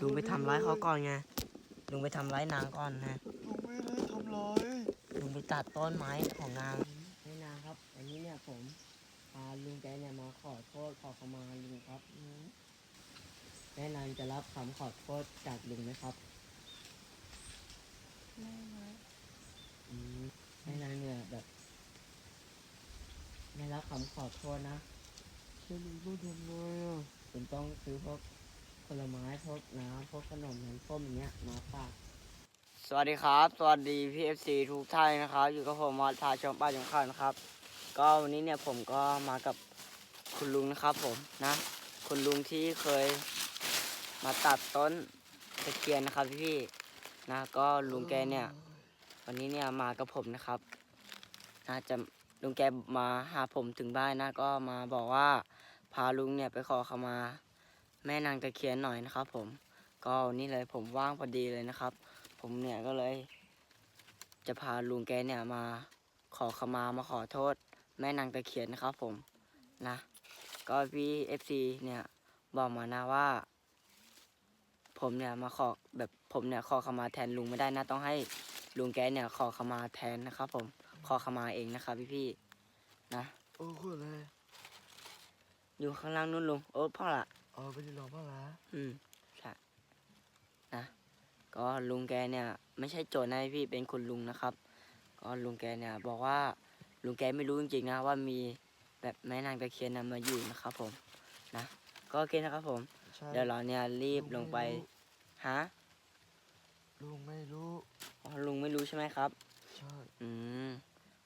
ลุงไปทำร้ายเขาก่อนไงลุงไปทำร้ายนางก่อนนะลุงไม่ได้ทำร้ายลุงไปตัดต้นไม้ของนางแม่นางครับอันนี้เนี่ยผมพาลุงแกเนี่ยมาขอโทษขอขมาลุงครับอืมแม่นางจะรับคำขอโทษจากลุงไหมครับไม่นะอืมแม่นางเนี่ยแบบไม่รับคำขอโทษนะแล้วลุงต้องทำไงอะคุณต้องซื้อพวก ผลไม้พวกน้ำพวกขนมน้ำส้มอย่างเงี้ยมาฝากสวัสดีครับ สวัสดีพี่เอฟซีทุกท่านนะครับ อยู่กับผมมอสพาชมป้าจงข้าวนะครับ ก็วันนี้เนี่ยผมก็มากับคุณลุงนะครับผมนะ คุณลุงที่เคยมาตัดต้นตะเกียนนะครับพี่ๆนะก็ลุงแกเนี่ย วันนี้เนี่ยมากับผมนะครับน่าจะลุงแกมาหาผมถึงบ้านนะก็มาบอกว่าพาลุงเนี่ยไปขอขมา แม่นางตะเคียนหน่อยนะครับ ผม ก็นี่เลยผมว่างพอดีเลยนะครับ ผมเนี่ยก็เลย จะพาลุงแกเนี่ยมาขอขมามาขอโทษ แม่นางตะเคียนนะครับ ผมนะ ก็พี่เอฟซีเนี่ยบอกมานะว่า ผมเนี่ยมาขอแบบผมเนี่ยขอขมาแทนลุงไม่ได้นะต้องให้ลุงแกเนี่ยขอขมาแทนนะครับ ผมขอขมาเองนะครับพี่พี่ๆนะโอ้คืออะไรอยู่ข้างล่างนู่นลุงโอ้พ่อละ อ๋อไปที่รองพ่อละอืมใช่นะก็ลุงแกเนี่ย ไม่ใช่โจรนะพี่เป็นคุณลุงนะครับ ก็ลุงแกเนี่ย บอกว่าลุงแกไม่รู้จริงๆนะว่ามีแบบแม่นางตะเคียนนำมาอยู่นะครับ ผมนะก็โอเคนะครับ ผม ใช่เดี๋ยวเราเนี่ยรีบลงไปฮะลุงไม่รู้อ๋อลุงไม่รู้ใช่ไหมครับ ใช่อืม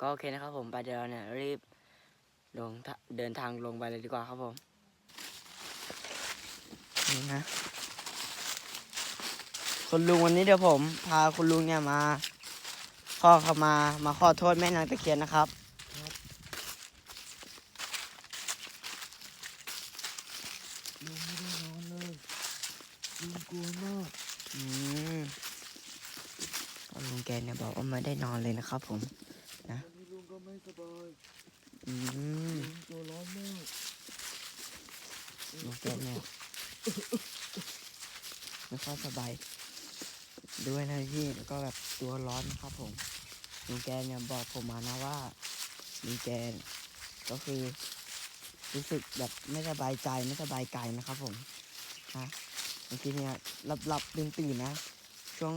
ก็โอเคนะครับผมไปเดี๋ยวเราเนี่ยรีบลงทะเดินทางลงไปเลยดีกว่าครับผม นี่นะคุณลุงวันนี้เดี๋ยวผม พาคุณลุงเนี่ยมาขอเข้ามามาขอโทษแม่นางตะเคียนนะครับ ลุงไม่ได้นอนเลยลุงกลัวมากอืมลุงแกเนี่ยบอกว่าไม่ได้นอนเลยนะครับ ผมวันนี้ลุงก็ไม่สบายอืมลุงตัวร้อนมากลุงแกเนี่ย ไม่ค่อยสบายด้วยนะพี่แล้วก็แบบตัวร้อนนะครับผมลุงแกเนี่ยบอกผมมานะว่าลุงแกก็คือ รู้สึกแบบไม่สบายใจไม่สบายกายนะครับผมฮะบางทีเนี่ยหลับหลับตื่นตื่นๆนะ ช่วง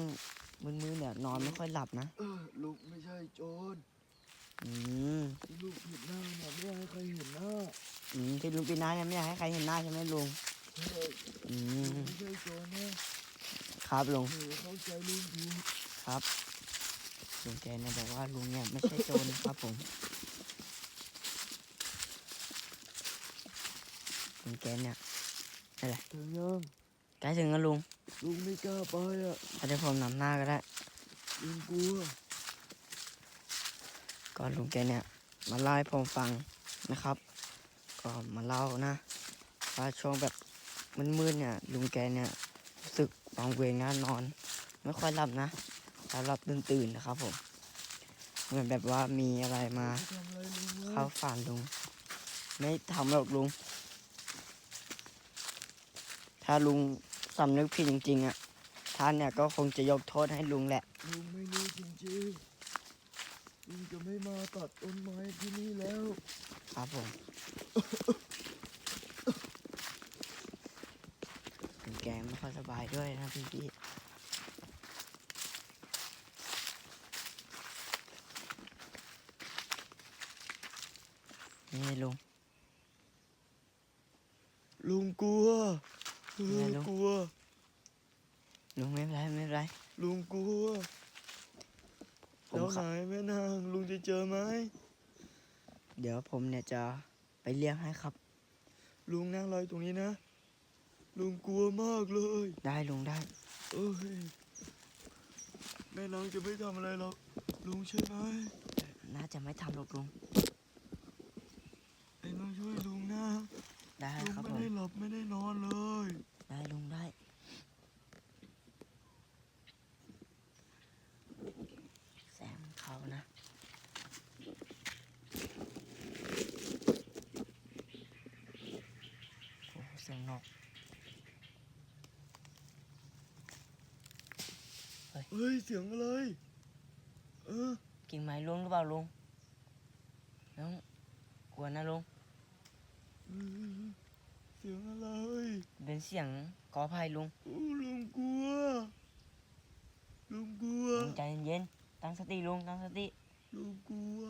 มืดๆเนี่ยนอนไม่ค่อยหลับนะเออลุงไม่ใช่โจรอืมที่ลุงผิดหน้าเนี่ยไม่อยากให้ใครเห็นหน้าอืมที่ลุงปีน้าเนี่ยไม่อยากให้ใครเห็นหน้าใช่ไหมลุงใช่ อืลุงมไม่ใช่โจรนะครับลุงเออเข้าใจลุงผิดครับลุงแกเนี่ยบอกว่าลุงเนี่ยไม่ใช่โจรนะครับผมลุงแกเนี่ยนั่นแหละถึงยังใกล้ถึงแล้วลุงลุงไม่กล้าไปอะเอาเดี๋ยวผมนำหน้าก็ได้ลุงกลัวก็ลุงแกเนี่ย มาเล่าให้ผมฟังนะครับ ก็มาเล่านะว่าช่วงแบบ มืดๆเนี่ยลุงแกเนี่ยรู้สึกวังเวงนะนอน ไม่ค่อยหลับนะแล้วหลับตื่นๆนะครับผม เหมือนแบบว่ามีอะไรมาทำอะไรลุงวะเข้าฝันลุง ไม่ทำหรอกลุง ถ้าลุงสำนึกผิดจริง ๆอะท่านเนี่ยก็คงจะยกโทษให้ลุงแหละ ลุงไม่รู้จริงๆลุงจะไม่มาตัดต้นไม้ที่นี่แล้ว ครับผมลุงแกไม่ค่อย สบายด้วยนะพี่พี่นี่ลุง ลุงกลัวเอไงอลุงกลัว ลุงไม่เป็นไรไม่เป็นไร ลุงกลัวผมแล้วขัไหนบแม่นางลุงจะเจอไหม เดี๋ยวผมเนี่ยจะไปเรียกให้ครับ ลุงนั่งรออยู่ตรงนี้นะ ลุงกลัวมากเลย ได้ลุงได้ เอ้ยแม่นางจะไม่ทำอะไรหรอกลุงใช่ไหมน่าจะไม่ทำหรอกลุง ไอ้น้องช่วยลุงนะได้ลุงครับไม่ผมได้หลับไม่ได้นอนเลย ได้ลุงได้แซมเขานะ โอ้โหเสียงนก ฮ้ยเสียงอะไร เออ กิ่งไม้ร่วงหรือเปล่าลุงน้องกลัวนะลุงเออเสียงอะไรเป็นเสียงกอไผ่ลุงโอ้ลุงกลัว ลุงกลัว ลุงใจเย็นๆตั้งสติลุงตั้งสติ ลุงกลัว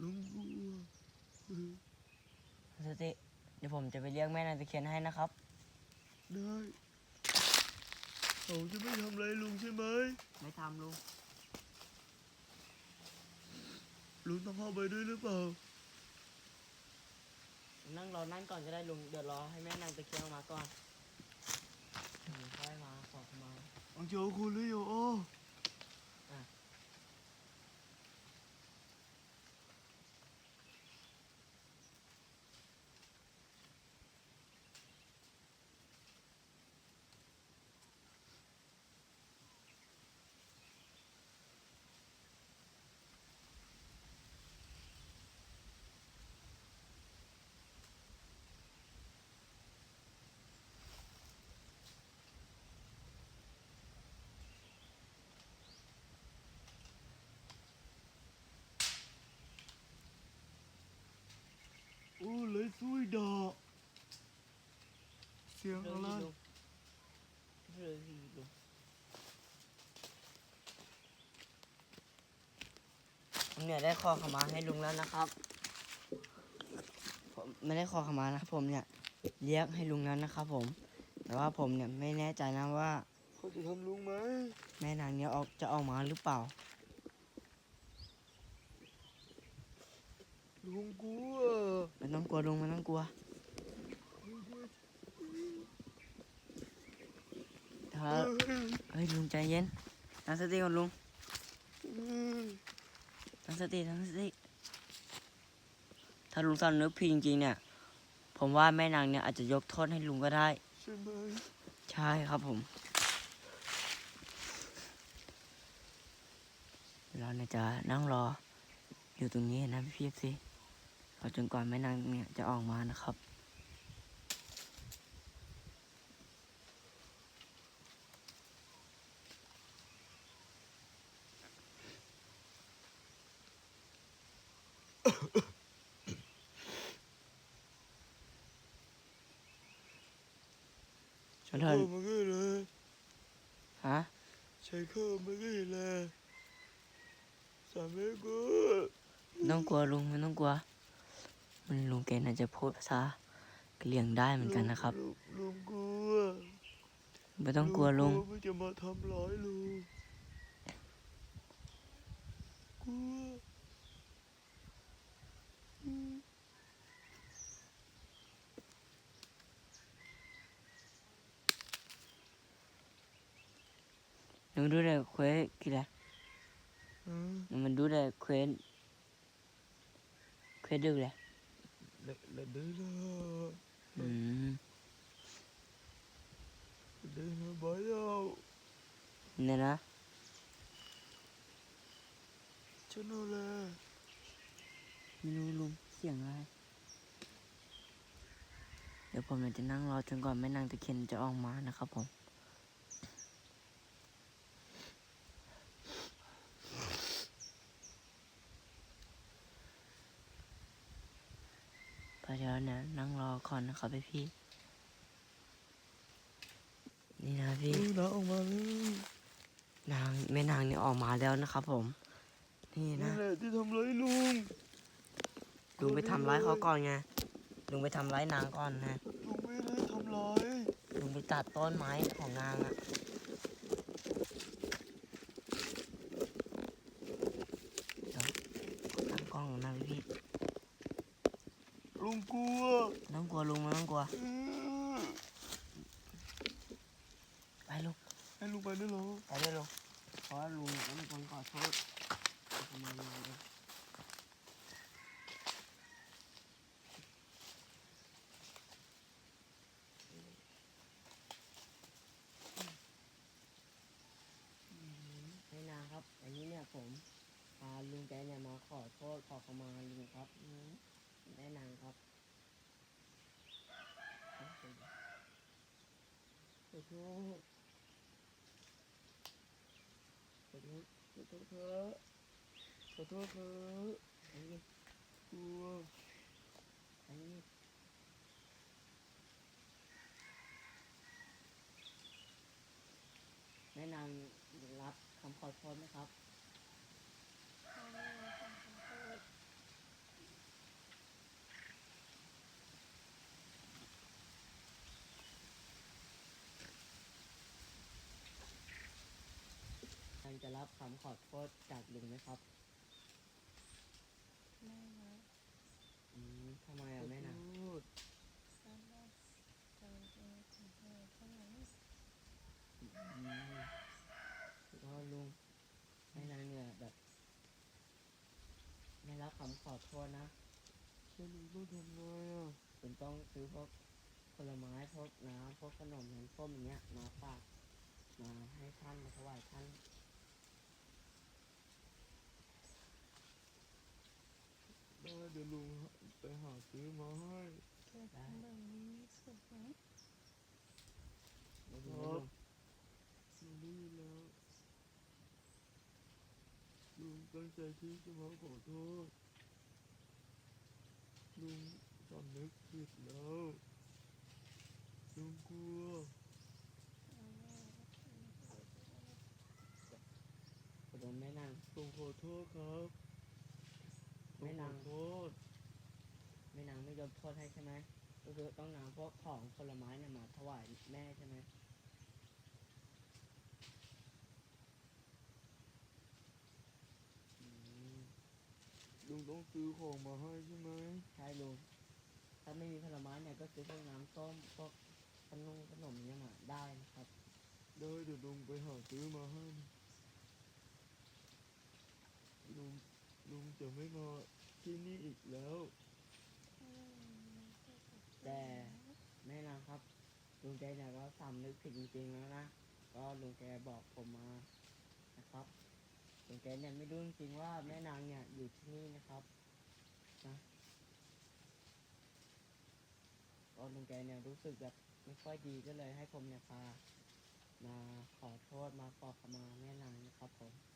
ลุงกลัวเออตั้งสติเดี๋ยวผมจะไปเรียกแม่นางตะเคียนให้นะครับ ได้ เขาจะไม่ทำอะไรลุงใช่ไหมไม่ทำลุง ลุงต้องเข้าไปด้วยหรือเปล่า นั่งรอนั่นก่อนก็ได้ลุง เดี๋ยวรอให้แม่นางตะเคียนออกมาก่อนลุงค่อยมาขอเข้ามาอังเจ้าคุณหรือโยโอ เลยซุยดอกเสียงเรื่อะไรลุงเรื่องที่ลุงผมเนี่ยได้ขอขมาให้ลุงแล้วนะครับ ผมไม่ได้ขอขมานะครับผมเนี่ยเรียกให้ลุงแล้วนะครับผม แต่ว่าผมเนี่ยไม่แน่ใจนะว่าเขาจะทำลุงไหมแม่นางเนี่ยออกจะออกมาหรือเปล่า ลุงกลัวไม่ต้องกลัวลุงไม่ต้องกลัวเฮ้ยเฮ้ยลุงใจเย็นตั้งสติก่อนลุงตั้งสติตั้งสติถ้าลุงสำนึกผิดจริงๆเนี่ย ผมว่าแม่นางเนี่ยอาจจะยกโทษให้ลุงก็ได้ ใช่ไหมใช่ครับผมเราเนี่ยจะนั่งรออยู่ตรงนี้นะพี่พี่สิ เราจนกว่าแม่นางเนี่ยจะออกมานะครับ ชนเถเข้าอะมาก็เลยฮะใช้เข้ามาก็เลยสามเมกู ไม่ต้องกลัวลุงไม่ต้องกลัว มันลุงแกน่าจะพูดภาษากะเหรี่ยงได้เหมือนกันนะครับลุงลุงกลัวไม่ต้องกลัวลุงมันจะมาทำร้ายลุงกลัวอืมลุงดูได้เควสกี่แหละอืมมันดูได้เควสเควสดึกแหละ เละเละเด้อละอืมเด้อละบายเอาเนี่ยนะฉันเอาละไม่รู้ลุงเสียงอะไร เดี๋ยวผมจะนั่งรอจนกว่าแม่นางตะเคียนจะออกมานะครับผม ไปเดี๋ยวเนี่ยนั่งรอ ก่อนนะครับพี่พี่นี่นะพี่เออนะออกมาเลยนางแม่นางนี่ออกมาแล้วนะครับผม นี่นี่นะแหละที่ทำร้ายลุงลุงไปทำร้ายเขาก่อนไงลุงไปทำร้ายนางก่อนนะลุงไม่ได้ทำร้ายลุงไปตัดต้นไม้ของนางอะเดี๋ยวตั้งกล้องนะพี่ ลุ งกลัวไม่ต้องกลัวลุงไม่ต้องกลัวเออไปลุงให้ลุงไปด้วยเหรอไปเลยลุงเพราะว่าลุงเนี่ยต้องเป็นคนขอโทษประมาณนี้เลยให้นางครับ อันนี้เนี่ยผมพาลุงแกเนี่ยมาขอโทษขอขมาลุงครับอืมได้นางครับขอ โทษอโทษขอโทษครับขอโทษครับอันนี้กลัวอันนี้แม่นางรับคำขอโทษไหมครับ จะรับคำขอโทษจากลุงไหมครับ ไม่นะอืมทำไมขออะแม่นางโทษตอนแรกใจเองของเธอเท่านั้นอืมก็ลุงแม่นางเนี่ยแบบไม่รับคำขอโทษนะแล้วลุงต้องทำไงอะคุณต้องซื้อพวกผลไม้พวกน้ำพวกขนมน้ำส้มอย่างเงี้ยมาฝากมาให้ท่านมาถวายท่าน ได้เดี๋ยวลุงไปหาซื้อมาให้เธอทำแบบนี้สุดไหมแล้วคลุรังบลุงได้นแล้วลุงตั้งใจที่จะมาขอโทษลุงสำนึกผิดแล้วลุงกลัวขอโทษแม่นางผมขอโทษครับ ผมไม่ขนาอนโทษแม่นางไม่ยกโทษให้ใช่ไหมก็คือต้องนำพวกของผลไม้เนี่ยมาถวายแม่ใช่ไหมอืมลุงต้องซื้อของมาให้ใช่ไหมใช่ลุงถ้าไม่มีผลไม้เนี่ยก็ซื้อพวกน้ำส้มพวกขนมขนมเนี่ยมาได้นะครับได้เดี๋ยวลุงไปหาซื้อมาให้ลุงลุงจะไม่มา ที่นี่อีกแล้ว แต่แม่นางครับ ลุงแกเนี่ยก็สำนึกผิดจริงๆแล้วนะ ก็ลุงแกบอกผมมานะครับลุงแกเนี่ยไม่รู้จริงว่าแม่นางเนี่ยอยู่ที่นี่นะครับนะก็ลุงแกเนี่ยรู้สึกแบบไม่ค่อยดีก็เลยให้ผมเนี่ยพามาขอโทษมาขอขมาแม่นางนะครับผม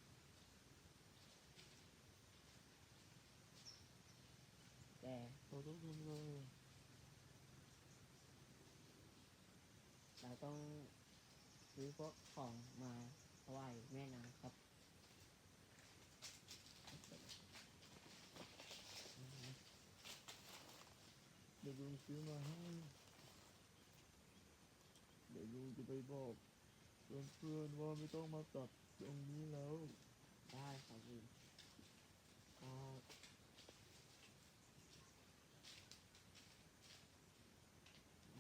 แต่เราต้องทำไงอะเราต้องซื้อพวกของมาถวายแม่นางครับเดี๋ยวลุงซื้อมาให้ เดี๋ยวลุงจะไปบอกเพื่อนๆว่าไม่ต้องมาตัดตรงนี้แล้ว ได้ครับลุงก็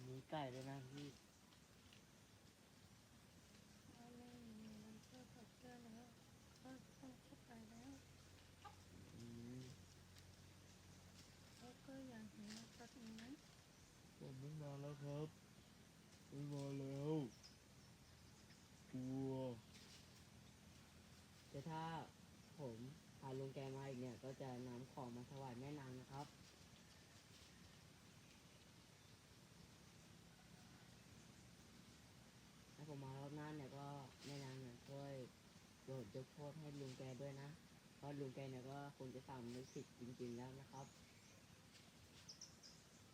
มี ไก่ด้วยนะพี่ถ้าไม่มีมันก็ตัดเสื้อแล้วก็ต้องเข้าไปแล้วอืมเขาก็อยากเห็นเราตัดอย่างนั้นผมไม่มาแล้วครับไม่มาแล้วกลัวแต่ถ้าผมพาลุงแกมาอีกเนี่ย ก็จะนำของมาถวายแม่นางนะครับ ถ้าผมมารอบหน้าเนี่ยก็แม่นางเนี่ยช่วยโปรดยกโท ษให้ลุงแกด้วยนะ เพราะลุงแกเนี่ยก็คงจะสำนึกผิดจริง ๆ แล้วนะครับ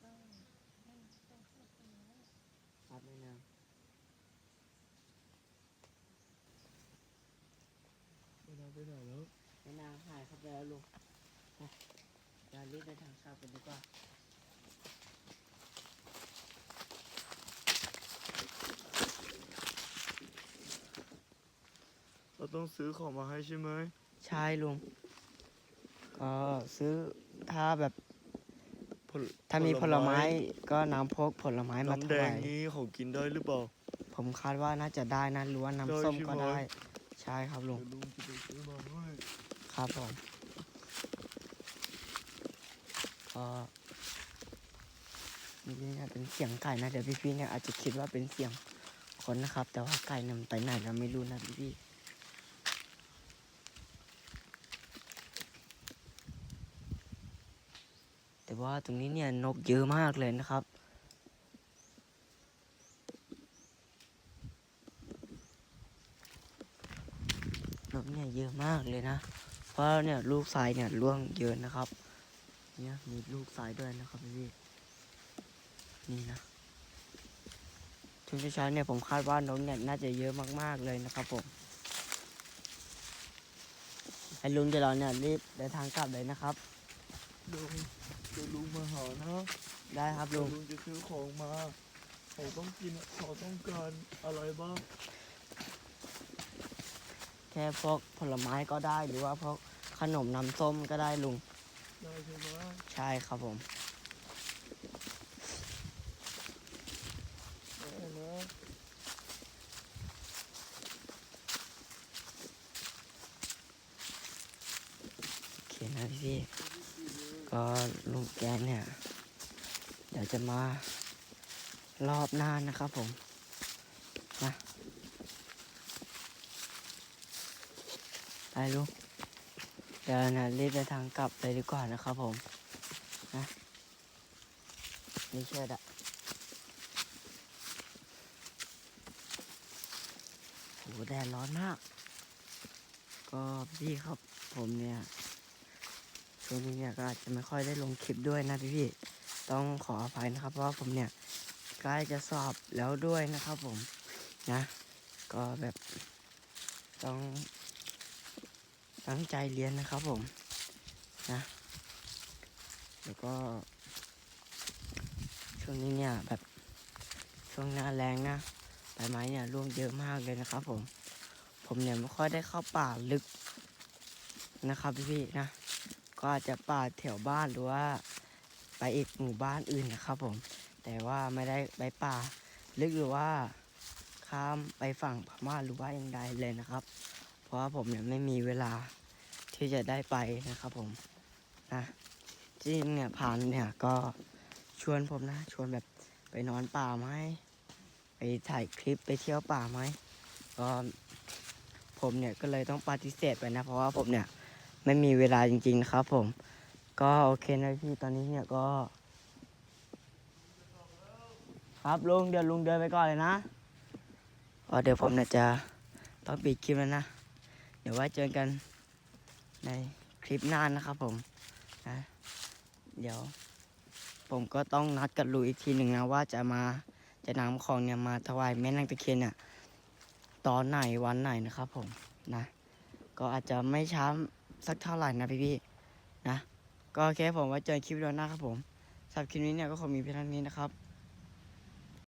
ก็ให้ต้องเข้าไปแล้วครับแม่นางไม่นาไปไหนแล้วแม่นางหายครับแล้วลุงไปเรารีบไปทางข้าวกันดีกว่า เรา ต้องซื้อของมาให้ใช่ไหมใช่ลุง ก็ซื้อถ้าแบบ ผลถ้ามีผลไม้ก็น้ำพกผลไม้มาถน้ำแดวางยนี้เขากินได้หรือเปล่าผมคาดว่าน่าจะได้นะหรือว่าน้ำส้มได้ใช่ก็ไหมได้ ใช่ครับลุง เดี๋ยวลุงจะไปซื้อมาให้ครับผมก็นี่เนี่ยเป็นเสียงไก่นะเดี๋ยวพี่ๆเนี่ยอาจจะคิดว่าเป็นเสียงคนนะครับ แต่ว่าไก่นำไปไหนเราไม่รู้นะพี่ ต่ว่าตรงนี้เนี่ยนกเยอะมากเลยนะครับ นกเนี่ยเยอะมากเลยนะ เพราะเนี่ยลูกทรายเนี่ยร่วงเยอะนะครับ เนี่ยมีลูกทรายด้วยนะครับพี่นี่นะช่วงเช้าๆเนี่ยผมคาดว่านกเนี่ยน่าจะเยอะมากๆเลยนะครับผมไอ้ลุงเดี๋ยวเราเนี่ยรีบเดินทางกลับเลยนะครับลุง เดี๋ยวลุงมาหานะได้ครับเดี๋ยลุวงลุงจะซื้อของมาเขาต้องกินเขาต้องการอะไรบ้าง แค่พวกผลไม้ก็ได้หรือว่าพวกขนมน้ำส้มก็ได้ลุง ได้ใช่ไหมใช่ครับผม ได้นะโอเคนะพี่ๆ ก็ลุงแกเนี่ย เดี๋ยวจะมารอบหน้านะครับผมนะไปลุงเดี๋ยวนะรีบเดินทางกลับเลยดีกว่านะครับผมนะนี่เชิดอะโหแดดร้อนมาก ก็พี่ครับผมเนี่ย ช่วงนี้เนี่ยก็อาจจะไม่ค่อยได้ลงคลิปด้วยนะพี่พี่ๆต้องขออภัยนะครับ เพราะผมเนี่ยใกล้จะสอบแล้วด้วยนะครับผมนะ ก็แบบต้องตั้งใจเรียนนะครับผมนะ แล้วก็ ช่วงนี้เนี่ยแบบช่วงหน้าแรงนะใบไม้เนี่ยร่วงเยอะมากเลยนะครับ ผม ผมเนี่ยไม่ค่อยได้เข้าป่าลึกนะครับพี่ๆนะ ก็อาจจะป่าแถวบ้านหรือว่า ไปอีกหมู่บ้านอื่นนะครับผม แต่ว่าไม่ได้ไปป่าลึกหรือว่าข้ามไปฝั่งพม่าหรือว่าอย่างใดเลยนะครับ เพราะว่าผมเนี่ยไม่มีเวลาที่จะได้ไปนะครับผมนะจริงเนี่ยผ่านเนี่ยก็ชวนผมนะชวนแบบไปนอนป่าไหมไปถ่ายคลิปไปเที่ยวป่าไหมก็ผมเนี่ยก็เลยต้องปฏิเสธไปนะ เพราะว่าผมเนี่ย ไม่มีเวลาจริงๆนะครับผม ก็โอเคนะพี่ตอนนี้เนี่ยก็ ครับลุงเดี๋ยวลุงเดินไปก่อนเลยนะเพราะเดี๋ยวผมเนี่ยจะต้องปิดคลิปแล้วนะ เดี๋ยวไว้เจอกันในคลิปหน้านะครับผมนะเดี๋ยว ผมก็ต้องนัดกับลุงอีกทีหนึ่งนะว่าจะมาจะนำของเนี่ยมาถวายแม่นางตะเคียนเนี่ยตอนไหนวันไหนนะครับผมนะ ก็อาจจะไม่ช้า สักเท่าไหร่นะพี่พี่นะ ก็โอเคผมไว้เจอคลิปเดียวหน้าครับผมสำหรับคลิปนี้เนี่ยก็คงมีเพียงเท่านี้นะครับ